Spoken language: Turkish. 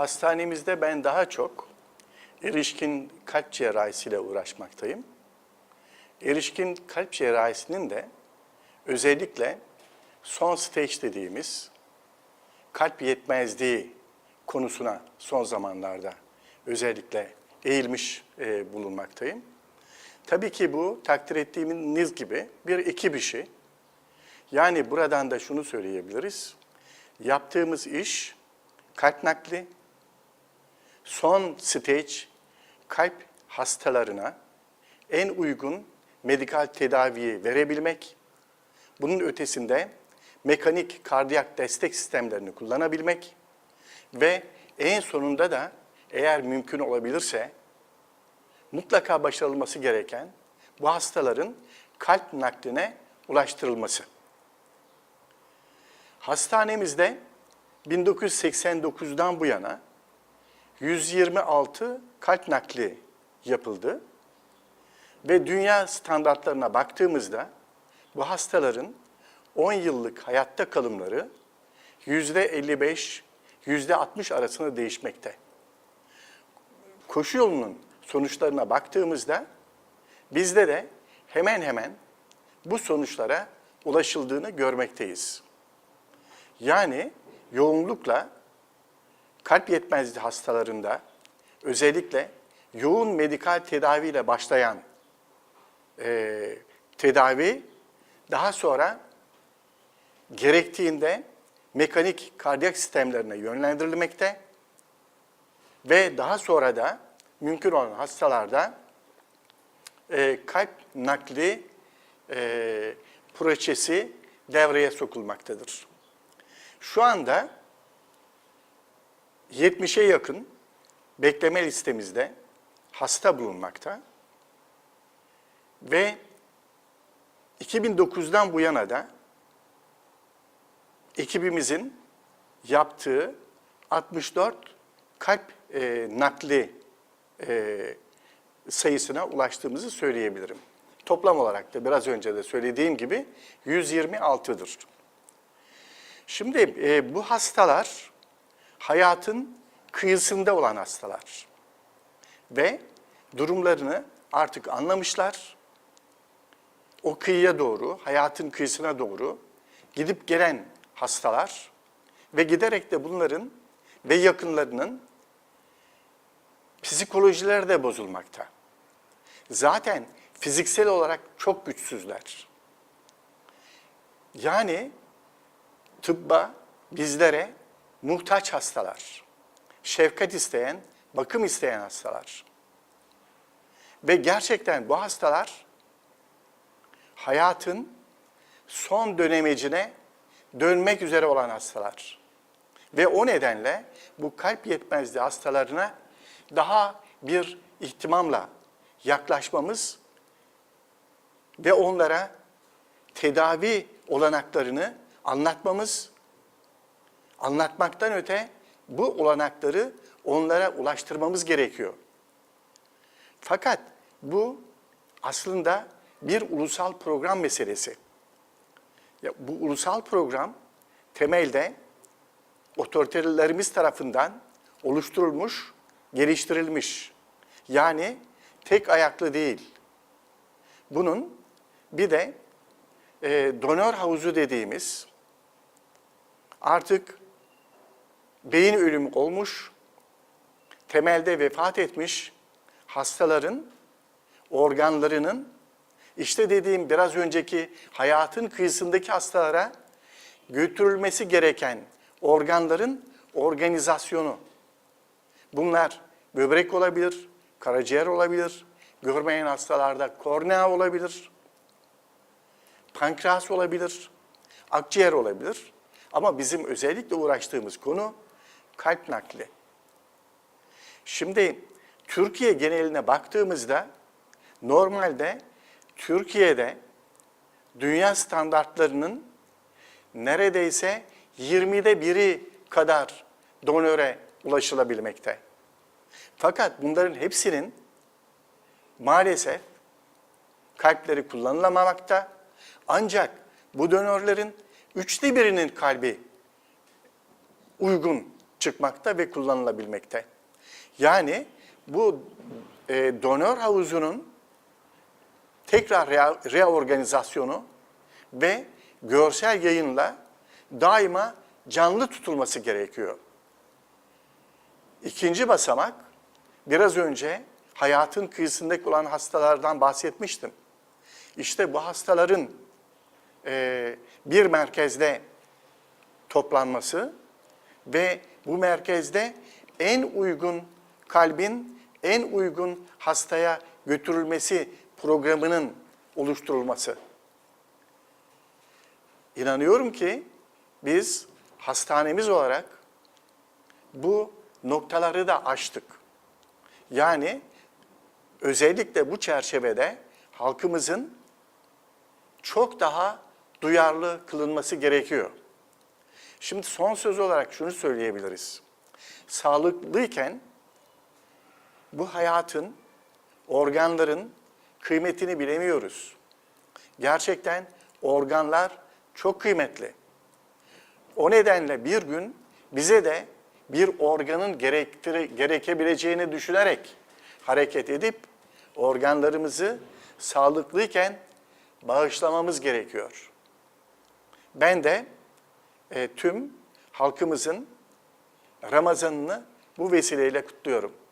hastanemizde ben daha çok erişkin kalp cerrahisiyle uğraşmaktayım. Erişkin kalp cerrahisinin de özellikle son stage dediğimiz kalp yetmezliği konusuna son zamanlarda özellikle eğilmiş e, bulunmaktayım. Tabii ki bu takdir ettiğimiz gibi bir ekip işi. Yani buradan da şunu söyleyebiliriz. Yaptığımız iş kalp nakli, son stage kalp hastalarına en uygun medikal tedaviyi verebilmek, bunun ötesinde mekanik kardiyak destek sistemlerini kullanabilmek ve en sonunda da eğer mümkün olabilirse mutlaka başarılması gereken bu hastaların kalp nakline ulaştırılması. Hastanemizde 1989'dan bu yana 126 kalp nakli yapıldı ve dünya standartlarına baktığımızda bu hastaların 10 yıllık hayatta kalımları %55, %60 arasında değişmekte. Koşu yolunun sonuçlarına baktığımızda bizde de hemen hemen bu sonuçlara ulaşıldığını görmekteyiz. Yani yoğunlukla kalp yetmezliği hastalarında özellikle yoğun medikal tedaviyle başlayan e, tedavi daha sonra gerektiğinde mekanik kardiyak sistemlerine yönlendirilmekte ve daha sonra da mümkün olan hastalarda e, kalp nakli e, proçesi devreye sokulmaktadır. Şu anda 70'e yakın bekleme listemizde hasta bulunmakta ve 2009'dan bu yana da ekibimizin yaptığı 64 kalp e, nakli e, sayısına ulaştığımızı söyleyebilirim. Toplam olarak da biraz önce de söylediğim gibi 126'dır. Şimdi e, bu hastalar hayatın kıyısında olan hastalar ve durumlarını artık anlamışlar. O kıyıya doğru, hayatın kıyısına doğru gidip gelen hastalar ve giderek de bunların ve yakınlarının psikolojileri de bozulmakta. Zaten fiziksel olarak çok güçsüzler. Yani tıbba, bizlere muhtaç hastalar. Şefkat isteyen, bakım isteyen hastalar. Ve gerçekten bu hastalar hayatın son dönemecine dönmek üzere olan hastalar. Ve o nedenle bu kalp yetmezliği hastalarına daha bir ihtimamla yaklaşmamız ve onlara tedavi olanaklarını anlatmamız, anlatmaktan öte bu olanakları onlara ulaştırmamız gerekiyor. Fakat bu aslında bir ulusal program meselesi. Ya bu ulusal program temelde otoriterlerimiz tarafından oluşturulmuş, geliştirilmiş. Yani tek ayaklı değil. Bunun bir de e, donör havuzu dediğimiz artık beyin ölümü olmuş, temelde vefat etmiş hastaların organlarının işte dediğim biraz önceki hayatın kıyısındaki hastalara götürülmesi gereken organların organizasyonu. Bunlar böbrek olabilir, karaciğer olabilir, görmeyen hastalarda kornea olabilir, pankreas olabilir, akciğer olabilir. Ama bizim özellikle uğraştığımız konu kalp nakli. Şimdi Türkiye geneline baktığımızda normalde Türkiye'de dünya standartlarının neredeyse 20'de biri kadar donöre ulaşılabilmekte. Fakat bunların hepsinin maalesef kalpleri kullanılamamakta. Ancak bu donörlerin üçte birinin kalbi uygun çıkmakta ve kullanılabilmekte. Yani bu e, donör havuzunun tekrar rea- reorganizasyonu ve görsel yayınla daima canlı tutulması gerekiyor. İkinci basamak, biraz önce hayatın kıyısındaki olan hastalardan bahsetmiştim. İşte bu hastaların e, bir merkezde toplanması ve bu merkezde en uygun kalbin en uygun hastaya götürülmesi programının oluşturulması. İnanıyorum ki biz hastanemiz olarak bu noktaları da aştık. Yani özellikle bu çerçevede halkımızın çok daha duyarlı kılınması gerekiyor. Şimdi son söz olarak şunu söyleyebiliriz. Sağlıklıyken bu hayatın, organların kıymetini bilemiyoruz. Gerçekten organlar çok kıymetli. O nedenle bir gün bize de bir organın gerektiri, gerekebileceğini düşünerek hareket edip organlarımızı sağlıklıyken bağışlamamız gerekiyor. Ben de e, tüm halkımızın Ramazanını bu vesileyle kutluyorum.